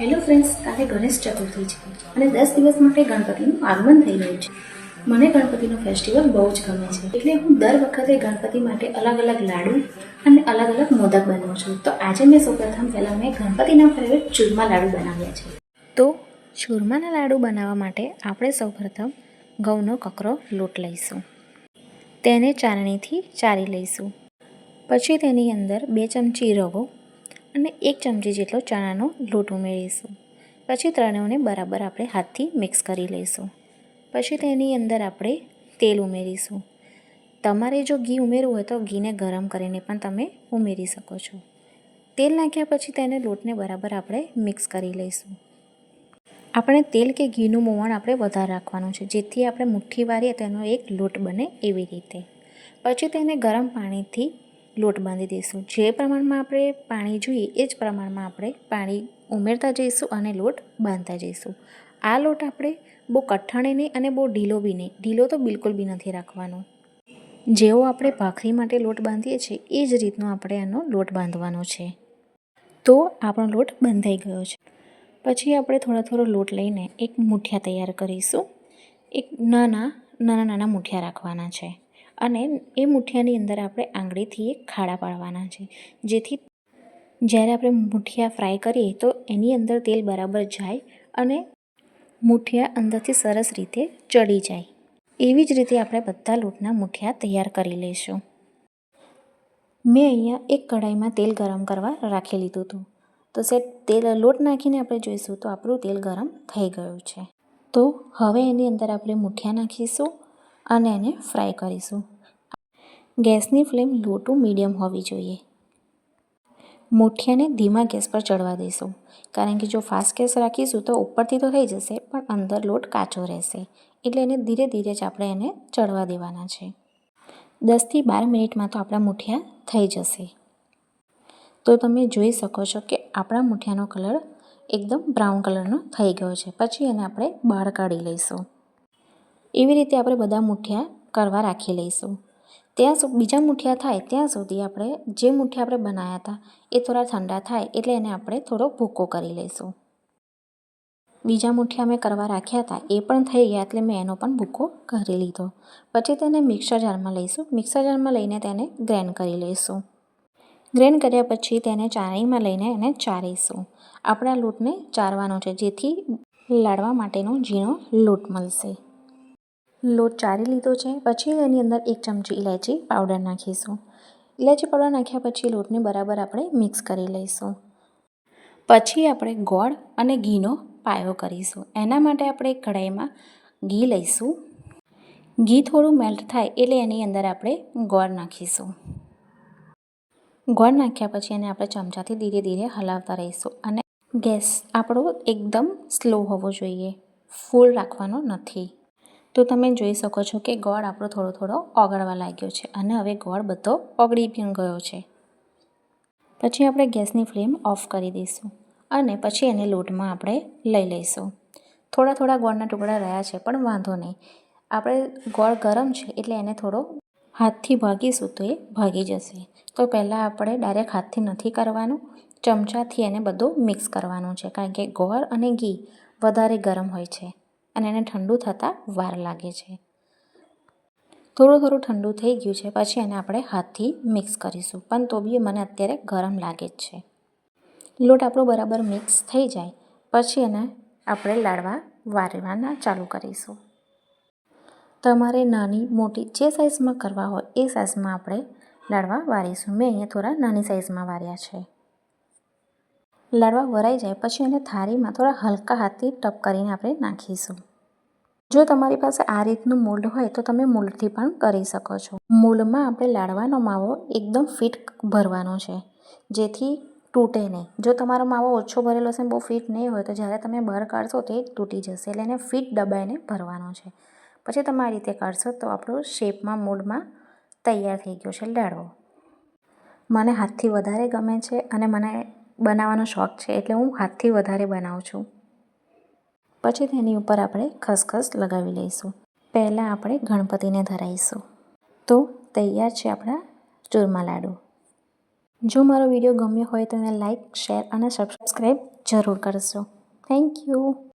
Hello friends કાલે ગણેશ ચતુર્થી છે અને દસ દિવસ માટે ગણપતિનું આગમન થઈ રહ્યું છે. મને ગણપતિનો ફેસ્ટિવલ બહુ જ ગમે છે. એટલે હું દર વખતે ગણપતિ માટે અલગ અલગ લાડુ અને અલગ અલગ મોદક બનાવું છું. તો આજે મેં સૌપ્રથમ પહેલાં મેં ગણપતિના ફેવરેટ ચૂરમા લાડુ બનાવ્યા છે. તો ચૂરમાના લાડુ બનાવવા માટે આપણે સૌપ્રથમ ઘઉંનો કકરો લોટ લઈશું. તેને ચારણીથી ચારી લઈશું. પછી તેની અંદર બે ચમચી રવો અને એક ચમચી જેટલો ચણાનો લોટ ઉમેરીશું. પછી ત્રણેયને બરાબર આપણે હાથથી મિક્સ કરી લઈશું. પછી તેની અંદર આપણે તેલ ઉમેરીશું. તમારે જો ઘી ઉમેરવું હોય તો ઘીને ગરમ કરીને પણ તમે ઉમેરી શકો છો. તેલ નાખ્યા પછી તેને લોટને બરાબર આપણે મિક્સ કરી લઈશું. આપણે તેલ કે ઘીનું મોવણ આપણે વધારે રાખવાનું છે, જેથી આપણે મુઠ્ઠી વારીએ તેનો એક લોટ બને એવી રીતે. પછી તેને ગરમ પાણીથી લોટ બાંધી દઈશું. જે પ્રમાણમાં આપણે પાણી જોઈએ એ જ પ્રમાણમાં આપણે પાણી ઉમેરતા જઈશું અને લોટ બાંધતા જઈશું. આ લોટ આપણે બહુ કઠણે નહીં અને બહુ ઢીલો બી નહીં. ઢીલો તો બિલકુલ બી નથી રાખવાનો. જેવો આપણે ભાખરી માટે લોટ બાંધીએ છીએ, એ જ રીતનો આપણે આનો લોટ બાંધવાનો છે. તો આપણો લોટ બંધાઈ ગયો છે. પછી આપણે થોડો થોડો લોટ લઈને એક મુઠિયા તૈયાર કરીશું. એક નાના નાના નાના મુઠિયા રાખવાના છે. અને એ મુઠિયાની અંદર આપણે આંગળીથી એક ખાડા પાડવાના છે. જેથી જ્યારે આપણે મુઠિયા ફ્રાય કરીએ તો એની અંદર તેલ બરાબર જાય અને મુઠિયા અંદરથી સરસ રીતે ચડી જાય. એવી જ રીતે આપણે બધા લોટના મુઠિયા તૈયાર કરી લઈશું. મેં અહીંયા એક કઢાઈમાં તેલ ગરમ કરવા રાખી લીધું હતું. તો સેટ તેલ લોટ નાખીને આપણે જોઈશું તો આપણું તેલ ગરમ થઈ ગયું છે. તો હવે એની અંદર આપણે મુઠિયા નાખીશું અને એને ફ્રાય કરીશું. ગેસની ફ્લેમ લો ટુ મીડિયમ હોવી જોઈએ. મુઠિયાને ધીમા ગેસ પર ચડવા દઈશું. કારણ કે જો ફાસ્ટ ગેસ રાખીશું તો ઉપરથી તો થઈ જશે, પણ અંદર લોટ કાચો રહેશે. એટલે એને ધીરે ધીરે જ આપણે એને ચડવા દેવાના છે. દસથી બાર મિનિટમાં તો આપણા મુઠિયા થઈ જશે. તો તમે જોઈ શકો છો કે આપણા મુઠિયાનો કલર એકદમ બ્રાઉન કલરનો થઈ ગયો છે. પછી એને આપણે બહાર કાઢી લઈશું. એવી રીતે આપણે બધા મુઠિયા કરવા રાખી લઈશું. ત્યાં સુધી બીજા મુઠિયા થાય ત્યાં સુધી આપણે જે મુઠિયા આપણે બનાવ્યા હતા, એ થોડા ઠંડા થાય એટલે એને આપણે થોડો ભૂકો કરી લઈશું. બીજા મુઠિયા મેં કરવા રાખ્યા હતા, એ પણ થઈ ગયા એટલે મેં એનો પણ ભૂકો કરી લીધો. પછી તેને મિક્સર જારમાં લઈશું. મિક્સર જારમાં લઈને તેને ગ્રાઇન્ડ કરી લઈશું. ગ્રાઇન્ડ કર્યા પછી તેને ચાળણીમાં લઈને એને ચારીશું. આપણા લોટને ચારવાનો છે, જેથી લાડવા માટેનો ઝીણો લોટ મળશે. લોટ ચારી લીધો છે. પછી એની અંદર એક ચમચી ઇલાયચી પાવડર નાખીશું. ઇલાયચી પાવડર નાખ્યા પછી લોટને બરાબર આપણે મિક્સ કરી લઈશું. પછી આપણે ગોળ અને ઘીનો પાયો કરીશું. એના માટે આપણે કઢાઈમાં ઘી લઈશું. ઘી થોડું મેલ્ટ થાય એટલે એની અંદર આપણે ગોળ નાખીશું. ગોળ નાખ્યા પછી એને આપણે ચમચાથી ધીરે ધીરે હલાવતા રહીશું અને ગેસ આપણો એકદમ સ્લો હોવો જોઈએ. ફૂલ રાખવાનો નથી. તો તમે જોઈ શકો છો કે ગોળ આપણો થોડો થોડો ઓગળવા લાગ્યો છે અને હવે ગોળ બધો ઓગળી પણ ગયો છે. પછી આપણે ગેસની ફ્લેમ ઓફ કરી દઈશું અને પછી એને લોટમાં આપણે લઈ લઈશું. થોડા થોડા ગોળના ટુકડા રહ્યા છે પણ વાંધો નહીં. આપણે ગોળ ગરમ છે એટલે એને થોડો હાથથી ભાગીશું તો એ ભાગી જશે. તો પહેલાં આપણે ડાયરેક્ટ હાથથી નથી કરવાનું, ચમચાથી એને બધું મિક્સ કરવાનું છે કારણ કે ગોળ અને ઘી વધારે ગરમ હોય છે. અને એને ઠંડુ થતાં વાર લાગે છે. થોડું થોડું ઠંડુ થઈ ગયું છે, પછી એને આપણે હાથથી મિક્સ કરીશું. પણ તો બી મને અત્યારે ગરમ લાગે જ છે. લોટ આપણો બરાબર મિક્સ થઈ જાય, પછી એને આપણે લાડવા વારવાના ચાલુ કરીશું. તમારે નાની મોટી જે સાઇઝમાં કરવા હોય એ સાઇઝમાં આપણે લાડવા વારીશું. મેં અહીંયા થોડા નાની સાઇઝમાં વાર્યા છે. લાડવા વરાઈ જાય, પછી એને થાળીમાં થોડા હલકા હાથથી ટપ કરીને આપણે નાખીશું. જો તમારી પાસે આ રીતનું મોલ્ડ હોય તો તમે મોલ્ડથી પણ કરી શકો છો. મોલ્ડમાં આપણે લાડવાનો માવો એકદમ ફિટ ભરવાનો છે, જેથી તૂટે નહીં. જો તમારો માવો ઓછો ભરેલો હશે બહુ ફિટ નહીં હોય તો જ્યારે તમે બહાર કાઢશો તે તૂટી જશે, એટલે એને ફિટ દબાઈને ભરવાનો છે. પછી તમે આ રીતે કાઢશો તો આપણું શેપમાં મોલ્ડમાં તૈયાર થઈ ગયો છે લાડવો. મને હાથથી વધારે ગમે છે અને મને બનાવવાનો શોખ છે એટલે હું હાથથી વધારે બનાવું છું. પછી તેની ઉપર આપણે ખસખસ લગાવી લઈશું. પહેલાં આપણે ગણપતિને ધરાવીશું. તો તૈયાર છે આપણા ચૂરમા લાડુ. જો મારો વીડિયો ગમ્યો હોય તો એને લાઇક શેર અને સબસ્ક્રાઈબ જરૂર કરશો થેન્ક યુ.